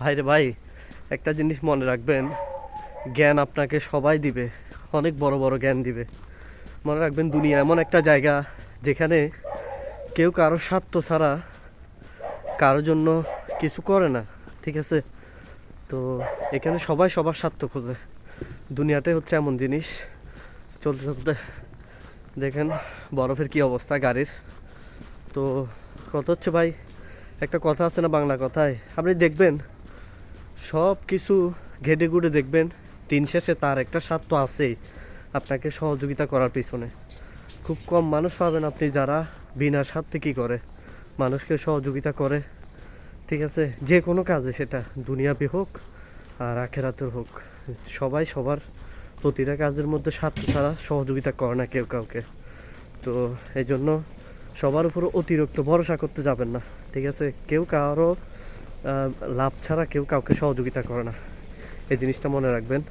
ভাইরে ভাই, একটা জিনিস মনে রাখবেন, জ্ঞান আপনাকে সবাই দিবে, অনেক বড় বড় জ্ঞান দিবে। মনে রাখবেন দুনিয়া এমন একটা জায়গা যেখানে কেউ কারও স্বার্থ ছাড়া কারও জন্য কিছু করে না, ঠিক আছে? তো এখানে সবাই সবার স্বার্থ খোঁজে। দুনিয়াটাই হচ্ছে এমন জিনিস, চলতে চলতে দেখেন বরফের কি অবস্থা গাড়ির। তো কত হচ্ছে ভাই, একটা কথা আছে না বাংলা কথায়, আপনি দেখবেন সব কিছু ঘেটে ঘুটে দেখবেন, দিন শেষে তার একটা স্বার্থ আছেই আপনাকে সহযোগিতা করার পিছনে। খুব কম মানুষ পাবেন আপনি যারা বিনা স্বার্থে কী করে, মানুষকে সহযোগিতা করে। ঠিক আছে? যে কোনো কাজে সেটা, দুনিয়াবি হোক আর আখেরাতের হোক। সবাই সবার প্রতিটা কাজের মধ্যে স্বার্থ ছাড়া সহযোগিতা করে না কেউ কাউকে। তো এই জন্য সবার উপর অতিরিক্ত ভরসা করতে যাবেন না। ঠিক আছে? কেউ কারও লাভ ছাড়া কেউ কাউকে সহযোগিতা করে না। এই জিনিসটা মনে রাখবেন।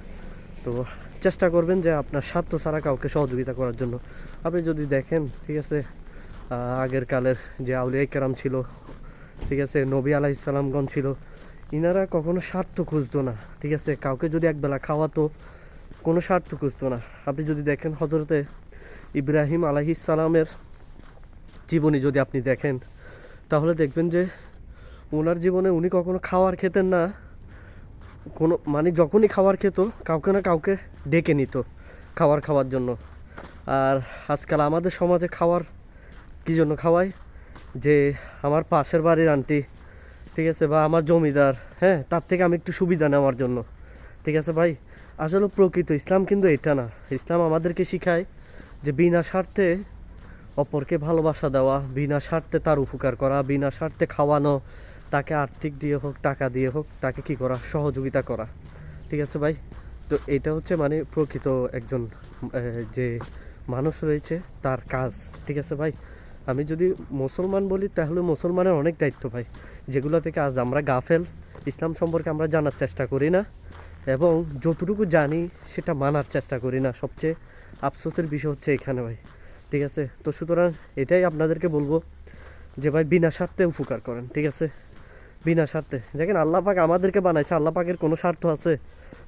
তো চেষ্টা করবেন যে আপনার স্বার্থ ছাড়া কাউকে সহযোগিতা করার জন্য। আপনি যদি দেখেন, ঠিক আছে আগের কালের যে আউলিয়া কেরাম ছিল, ঠিক আছে, নবী আলাহ ইসলামগণ ছিল, ইনারা কখনো স্বার্থ খুঁজতো না, ঠিক আছে। কাউকে যদি একবেলা খাওয়াতো, কোনো স্বার্থ খুঁজতো না। আপনি যদি দেখেন হজরতে ইব্রাহিম আলাহি সালামের জীবনী যদি আপনি দেখেন, তাহলে দেখবেন যে ওনার জীবনে উনি কখনো খাওয়ার খেতেন না। কোনো মানে যখনই খাবার খেত, কাউকে না কাউকে ডেকে নিত খাবার খাওয়ার জন্য। আর আজকাল আমাদের সমাজে খাওয়ার কী জন্য খাওয়াই যে আমার পাশের বাড়ির আন্টি, ঠিক আছে, বা আমার জমিদার হ্যাঁ তার থেকে আমি একটু সুবিধা নেওয়ার জন্য। ঠিক আছে ভাই, আসলে প্রকৃত ইসলাম কিন্তু এটা না। ইসলাম আমাদেরকে শিখায় যে বিনা স্বার্থে অপরকে ভালোবাসা দেওয়া, বিনা স্বার্থে তার উপকার করা, বিনা স্বার্থে খাওয়ানো, তাকে আর্থিক দিয়ে হোক, টাকা দিয়ে হোক, তাকে কি করা? সহযোগিতা করা। ঠিক আছে ভাই? তো এটা হচ্ছে মানে প্রকৃত একজন যে মানুষ রয়েছে, তার কাজ। ঠিক আছে ভাই? আমি যদি মুসলমান বলি, তাহলে মুসলমানের অনেক দায়িত্ব ভাই। যেগুলো থেকে আজ আমরা গাফেল, ইসলাম সম্পর্কে আমরা জানার চেষ্টা করি না, এবং যতটুকু জানি, সেটা মানার চেষ্টা করি না। সবচেয়ে আফসোসের বিষয় হচ্ছে এখানে ভাই। ঠিক আছে? তো সুতরাং এটাই আপনাদেরকে বলব যে ভাই, বিনা স্বার্থে উপকার করেন, ঠিক আছে? বিনা স্বার্থে। দেখেন, আল্লাহ পাক আমাদেরকে বানাইছে, আল্লাহ পাকের কোনো স্বার্থ আছে,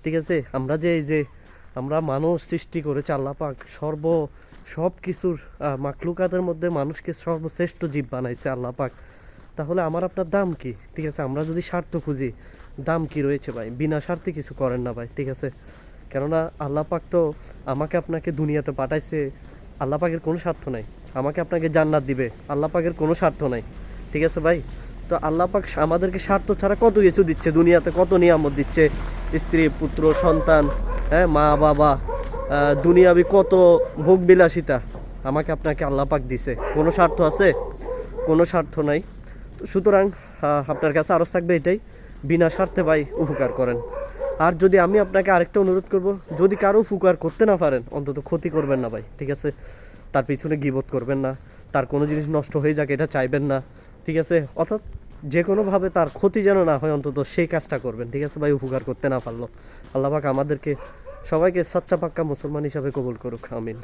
ঠিক আছে? আমরা যে এই যে, আমরা মানুষ সৃষ্টি করেছে আল্লাহ পাক, সর্ব, সব কিছুর মাকলুকাতের মধ্যে মানুষকে সর্বশ্রেষ্ঠ জীব বানাইছে আল্লাহ পাক। তাহলে আমার আপনার দাম কি? ঠিক আছে, আমরা যদি স্বার্থ খুঁজি, দাম কি রয়েছে ভাই? বিনা স্বার্থে কিছু করেন না ভাই, ঠিক আছে? কেননা আল্লাহ পাক তো আমাকে আপনাকে দুনিয়াতে পাঠাইছে আল্লাহ পাকের কোনো স্বার্থ নাই। আমাকে আপনাকে জান্নাত দিবে। আল্লাহ পাকের কোনো স্বার্থ নাই। ঠিক আছে ভাই? তো আল্লাহ পাক আমাদেরকে স্বার্থ ছাড়া কত কিছু দিচ্ছে? দুনিয়াতে কত নিয়ামত দিচ্ছে? স্ত্রী, পুত্র, সন্তান হ্যাঁ মা, বাবা দুনিয়াবি কত ভোগ বিলাসিতা আমাকে আপনাকে আল্লাহ পাক দিছে। কোনো স্বার্থ আছে? কোনো স্বার্থ নাই। তো সুতরাং আপনার কাছে আরজ থাকবে এটাই। বিনা স্বার্থে ভাই উপকার করেন। আর যদি আমি আপনাকে আরেকটা অনুরোধ করব, যদি কারও উপকার করতে না পারেন, অন্তত ক্ষতি করবেন না ভাই, ঠিক আছে? তার পিছনে গিবোধ করবেন না, তার কোনো জিনিস নষ্ট হয়ে যাক এটা চাইবেন না, ঠিক আছে? অর্থাৎ যে কোনোভাবে তার ক্ষতি যেন না হয়, অন্তত সেই কাজটা করবেন, ঠিক আছে ভাই? উপকার করতে না পারল। আল্লাহ পাক আমাদেরকে সবাইকে সাচ্চা পাক্কা মুসলমান হিসাবে কবুল করুক, আমিন।